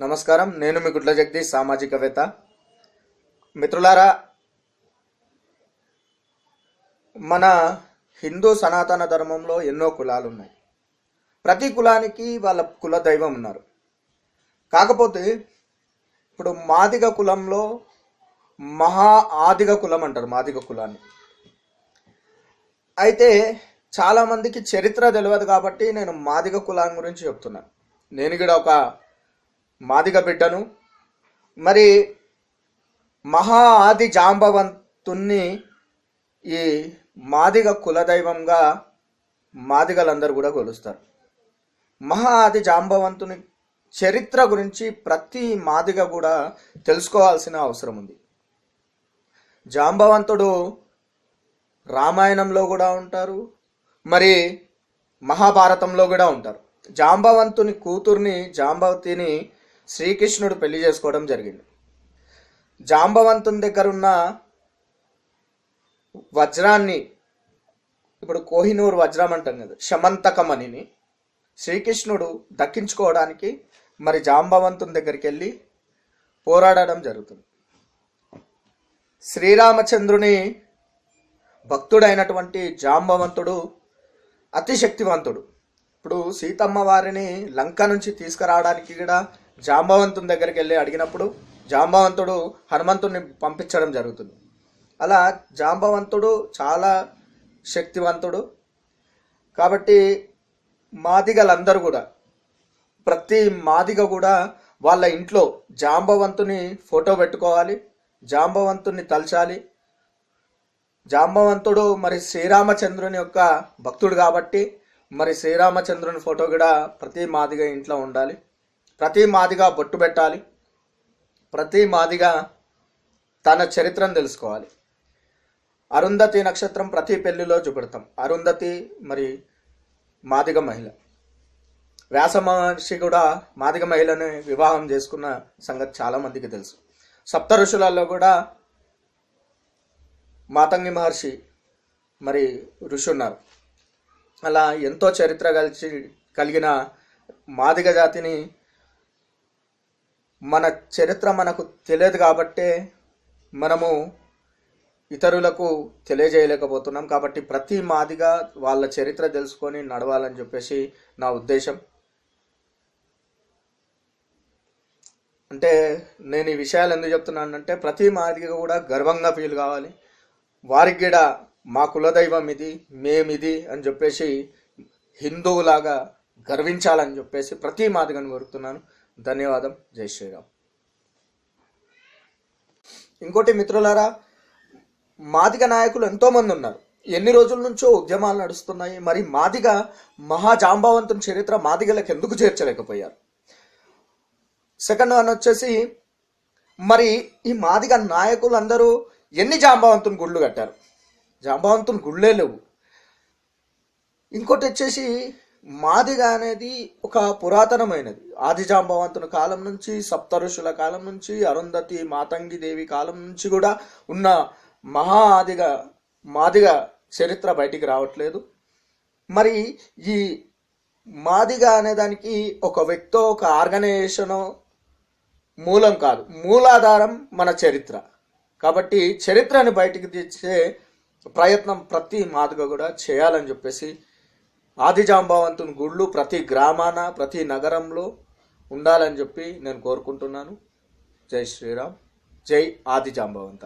నమస్కారం. నేను మీ గుడ్ల జగదీష్ సామాజికవేత్త. మిత్రులారా మన హిందూ సనాతన ధర్మంలో ఎన్నో కులాలు ఉన్నాయి ప్రతి కులానికి వాళ్ళ కుల దైవం ఉన్నారు. కాకపోతే ఇప్పుడు మాదిగ కులంలో మహా ఆదిగ కులం అంటారు మాదిగ కులాన్ని. అయితే చాలామందికి చరిత్ర తెలియదు కాబట్టి నేను మాదిగ కులం గురించి చెప్తున్నాను. నేను కూడా ఒక మాదిగ బిడ్డను. మరి మహా ఆది జాంబవంతుణ్ణి ఈ మాదిగ కులదైవంగా మాదిగలందరూ కూడా కొలుస్తారు మహా ఆది జాంబవంతుని చరిత్ర గురించి ప్రతి మాదిగ కూడా తెలుసుకోవాల్సిన అవసరం ఉంది. జాంబవంతుడు రామాయణంలో కూడా ఉంటారు మరి మహాభారతంలో కూడా ఉంటారు. జాంబవంతుని కూతుర్ని జాంబవతిని శ్రీకృష్ణుడు పెళ్ళి చేసుకోవడం జరిగింది. జాంబవంతుని దగ్గర ఉన్న వజ్రాన్ని ఇప్పుడు కోహినూర్ వజ్రం అంటాం కదా శమంతకమణిని శ్రీకృష్ణుడు దక్కించుకోవడానికి మరి జాంబవంతుని దగ్గరికి వెళ్ళి పోరాడడం జరుగుతుంది. శ్రీరామచంద్రుని భక్తుడైనటువంటి జాంబవంతుడు అతిశక్తివంతుడు. ఇప్పుడు సీతమ్మ వారిని లంక నుంచి తీసుకురావడానికి కూడా జాంబవంతుని దగ్గరికి వెళ్ళి అడిగినప్పుడు జాంబవంతుడు హనుమంతుడిని పంపించడం జరుగుతుంది. అలా జాంబవంతుడు చాలా శక్తివంతుడు. కాబట్టి మాదిగలందరూ కూడా ప్రతి మాదిగ కూడా వాళ్ళ ఇంట్లో జాంబవంతుని ఫోటో పెట్టుకోవాలి జాంబవంతుని తలచాలి. జాంబవంతుడు మరి శ్రీరామచంద్రుని యొక్క భక్తుడు కాబట్టి మరి శ్రీరామచంద్రుని ఫోటో కూడా ప్రతి మాదిగ ఇంట్లో ఉండాలి. ప్రతి మాదిగా బొట్టు పెట్టాలి. ప్రతి మాదిగా తన చరిత్రను తెలుసుకోవాలి. అరుంధతి నక్షత్రం ప్రతి పెళ్ళిలో చూపెడతాం. అరుంధతి మరి మాదిగ మహిళ. వ్యాస మహర్షి కూడా మాదిగ మహిళని వివాహం చేసుకున్న సంగతి చాలామందికి తెలుసు. సప్త ఋషులలో కూడా మాతంగి మహర్షి మరి ఋషి ఉన్నారు. అలా ఎంతో చరిత్ర కలిసి కలిగిన మాదిగ జాతిని మన చరిత్ర మనకు తెలియదు కాబట్టే మనము ఇతరులకు తెలియజేయలేకపోతున్నాం కాబట్టి ప్రతి మాదిగా వాళ్ళ చరిత్ర తెలుసుకొని నడవాలని చెప్పేసి నా ఉద్దేశం. అంటే నేను ఈ విషయాలు ఎందుకు చెప్తున్నానంటే ప్రతి మాదిగా కూడా గర్వంగా ఫీల్ కావాలి. వారికి కూడా మా కులదైవం ఇది మేమిది అని చెప్పేసి హిందువులాగా గర్వించాలని చెప్పేసి ప్రతి మాదిగను కోరుతున్నాను. ధన్యవాదం. జై శ్రీరామ్. ఇంకోటి మిత్రులారా మాదిగ నాయకులు ఎంతోమంది ఉన్నారు. ఎన్ని రోజుల నుంచో ఉద్యమాలు నడుస్తున్నాయి. మరి మాదిగ మహాజాంబవంతుని చరిత్ర మాదిగలకు ఎందుకు చేర్చలేకపోయారు? సెకండ్ వన్ వచ్చేసి మరి ఈ మాదిగ నాయకులు అందరూ ఎన్ని జాంబవంతుని గుళ్ళు కట్టారు? జాంబవంతుని గుళ్ళే లేవు. ఇంకోటి వచ్చేసి మాదిగ అనేది ఒక పురాతనమైనది. ఆదిజాంబవంతుని కాలం నుంచి సప్త ఋషుల కాలం నుంచి అరుంధతి మాతంగి దేవి కాలం నుంచి కూడా ఉన్న మహా ఆదిగ మాదిగ చరిత్ర బయటికి రావట్లేదు. మరి ఈ మాదిగ అనేదానికి ఒక వ్యక్తో ఒక ఆర్గనైజేషనో మూలం కాదు. మూలాధారం మన చరిత్ర. కాబట్టి చరిత్రని బయటికి తెచ్చే ప్రయత్నం ప్రతి మాదిగ కూడా చేయాలని చెప్పేసి ఆదిజాంబవంతుని గుళ్ళు ప్రతి గ్రామాన ప్రతి నగరంలో ఉండాలని చెప్పి నేను కోరుకుంటున్నాను. జై శ్రీరామ్. జై ఆదిజాంబవంత.